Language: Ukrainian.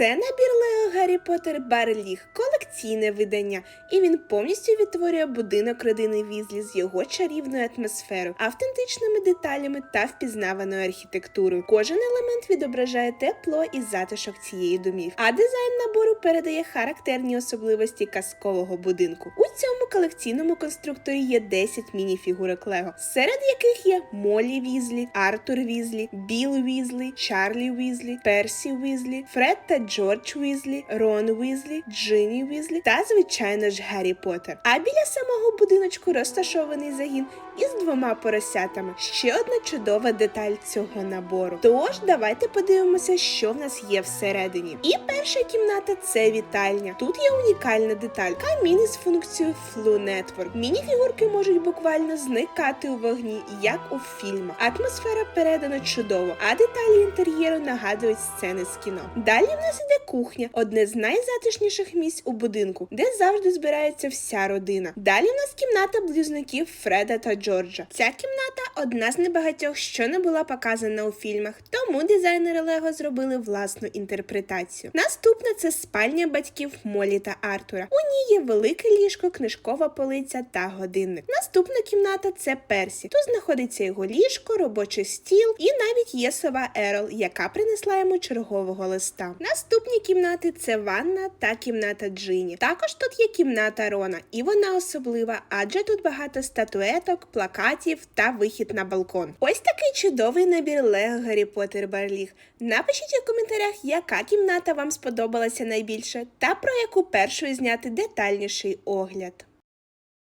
Це набір Лего Гаррі Поттер Барліг, колекційне видання, і він повністю відтворює будинок родини Візлі з його чарівною атмосферою, автентичними деталями та впізнаваною архітектурою. Кожен елемент відображає тепло і затишок цієї домівки, а дизайн набору передає характерні особливості казкового будинку. У цьому колекційному конструкторі є 10 міні-фігурок Лего, серед яких є Молі Візлі, Артур Візлі, Біл Візлі, Чарлі Візлі, Персі Візлі, Фред та Джордж Візлі, Рон Візлі, Джині Візлі та, звичайно ж, Гаррі Поттер. А біля самого будиночку розташований загін із двома поросятами. Ще одна чудова деталь цього набору. Тож давайте подивимося, що в нас є всередині. І перша кімната це вітальня. Тут є унікальна деталь камін із функцією Flu Network. Міні-фігурки можуть буквально зникати у вогні, як у фільмах. Атмосфера передана чудово, а деталі інтер'єру нагадують сцени з кіно. Далі в нас іде кухня, одне з найзатишніших місць у будинку, де завжди збирається вся родина. Далі в нас кімната близнюків Фреда та Джорджа. Ця кімната одна з небагатьох, що не була показана у фільмах, тому дизайнери Лего зробили власну інтерпретацію. Наступна це спальня батьків Молі та Артура. У ній є велике ліжко, книжкова полиця та годинник. Наступна кімната це Персі. Тут знаходиться його ліжко, робочий стіл і навіть є сова Ерол, яка принесла йому чергового листа. Наступні кімнати це ванна та кімната Джині. Також тут є кімната Рона, і вона особлива, адже тут багато статуеток, плакатів та вихід на балкон. Ось такий чудовий набір Лего Гаррі Поттер Барліг. Напишіть у коментарях, яка кімната вам сподобалася найбільше, та про яку першу зняти детальніший огляд.